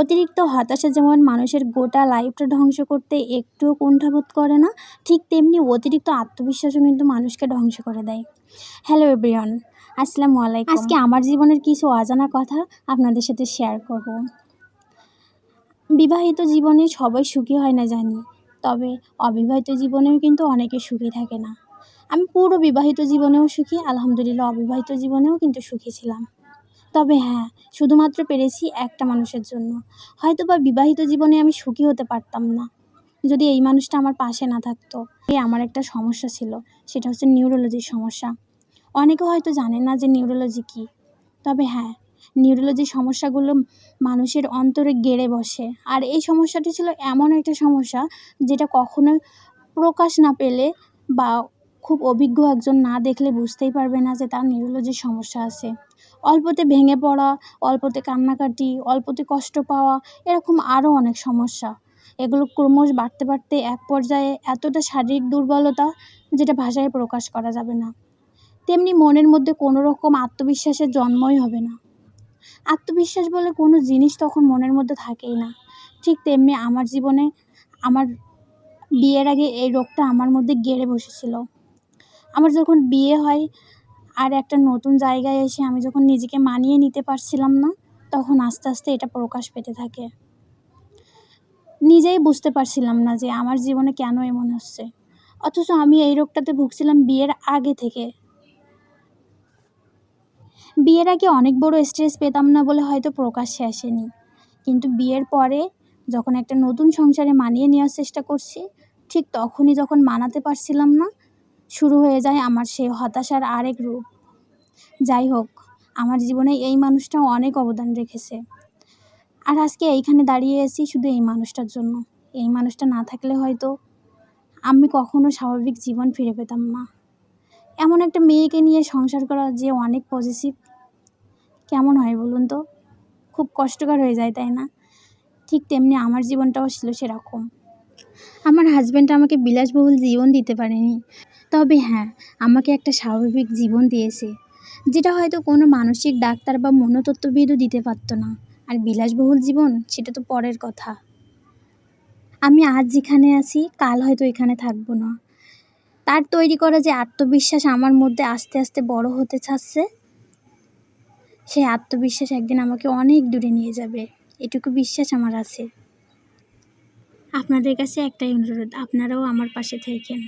অতিরিক্ত হতাশা যেমন মানুষের গোটা লাইফটা ধ্বংস করতে একটুও কুণ্ঠাবোধ করে না, ঠিক তেমনি অতিরিক্ত আত্মবিশ্বাসও কিন্তু মানুষকে ধ্বংস করে দেয়। হ্যালো এভরিওয়ান আসসালামু আলাইকুম। আজকে আমার জীবনের কিছু অজানা কথা আপনাদের সাথে শেয়ার করব। বিবাহিত জীবনে সবাই সুখী হয় না জানি, তবে অবিবাহিত জীবনেও কিন্তু অনেকে সুখী থাকে না। আমি পুরো বিবাহিত জীবনেও সুখী, আলহামদুলিল্লাহ অবিবাহিত জীবনেও কিন্তু সুখী ছিলাম। তবে হ্যাঁ শুধুমাত্র পেরেছি একটা মানুষের জন্য। হয়তো বা বিবাহিত জীবনে আমি সুখী হতে পারতাম না, যদি এই মানুষটা আমার পাশে না থাকতো। এই আমার একটা সমস্যা ছিল, সেটা হচ্ছে নিউরোলজির সমস্যা। অনেকে হয়তো জানে না যে নিউরোলজি কী। তবে হ্যাঁ নিউরোলজির সমস্যাগুলো মানুষের অন্তরে গেড়ে বসে। আর এই সমস্যাটি ছিল এমন একটা সমস্যা, যেটা কখনো প্রকাশ না পেলে বা খুব অভিজ্ঞ একজন না দেখলে বুঝতেই পারবে না যে তার নিউরোলজির সমস্যা আছে। অল্পতে ভেঙে পড়া, অল্পতে কান্নাকাটি, অল্পতে কষ্ট পাওয়া, এরকম আরও অনেক সমস্যা। এগুলো ক্রমশ বাড়তে বাড়তে এক পর্যায়ে এতটা শারীরিক দুর্বলতা যেটা ভাষায় প্রকাশ করা যাবে না। তেমনি মনের মধ্যে কোনো রকম আত্মবিশ্বাসের জন্মই হবে না। আত্মবিশ্বাস বলে কোনো জিনিস তখন মনের মধ্যে থাকেই না। ঠিক তেমনি আমার জীবনে আমার বিয়ের আগে এই রোগটা আমার মধ্যে গেড়ে বসেছিল। আমার যখন বিয়ে হয় আর একটা নতুন জায়গায় এসে আমি যখন নিজেকে মানিয়ে নিতে পারছিলাম না, তখন আস্তে আস্তে এটা প্রকাশ পেতে থাকে। নিজেই বুঝতে পারছিলাম না যে আমার জীবনে কেন এমন হচ্ছে। অথচ আমি এই রোগটাতে ভুগছিলাম বিয়ের আগে থেকে। বিয়ের আগে অনেক বড় স্ট্রেস পেতাম না বলে হয়তো প্রকাশ্যে আসেনি। কিন্তু বিয়ের পরে যখন একটা নতুন সংসারে মানিয়ে নেওয়ার চেষ্টা করছি, ঠিক তখনই যখন মানাতে পারছিলাম না শুরু হয়ে যায় আমার সেই হতাশার আরেক রূপ। যাই হোক, আমার জীবনে এই মানুষটা অনেক অবদান রেখেছে। আর আজকে এইখানে দাঁড়িয়ে আছি শুধু এই মানুষটার জন্য। এই মানুষটা না থাকলে হয়তো আমি কখনো স্বাভাবিক জীবন ফিরে পেতাম না। এমন একটা মেয়েকে নিয়ে সংসার করা যে অনেক পজিটিভ। কেমন হয় বলুন তো? খুব কষ্টকর হয়ে যায়, তাই না? ঠিক তেমনি আমার জীবনটাও ছিল সেরকম। আমার হাজব্যান্ড আমাকে বিলাসবহুল জীবন দিতে পারেনি। তবে হ্যাঁ আমাকে একটা স্বাভাবিক জীবন দিয়েছে, যেটা হয়তো কোনো মানসিক ডাক্তার বা মনোতত্ত্ববিদও দিতে পারতো না। আর বিলাসবহুল জীবন, সেটা তো পরের কথা। আমি আজ যেখানে আছি, কাল হয়তো এখানে থাকব না। তার তৈরি করা যে আত্মবিশ্বাস আমার মধ্যে আস্তে আস্তে বড় হতে চাচ্ছে, সেই আত্মবিশ্বাস একদিন আমাকে অনেক দূরে নিয়ে যাবে। এটুকু বিশ্বাস আমার আছে। আপনাদের কাছে একটাই অনুরোধ, আপনারাও আমার পাশে থাকেন।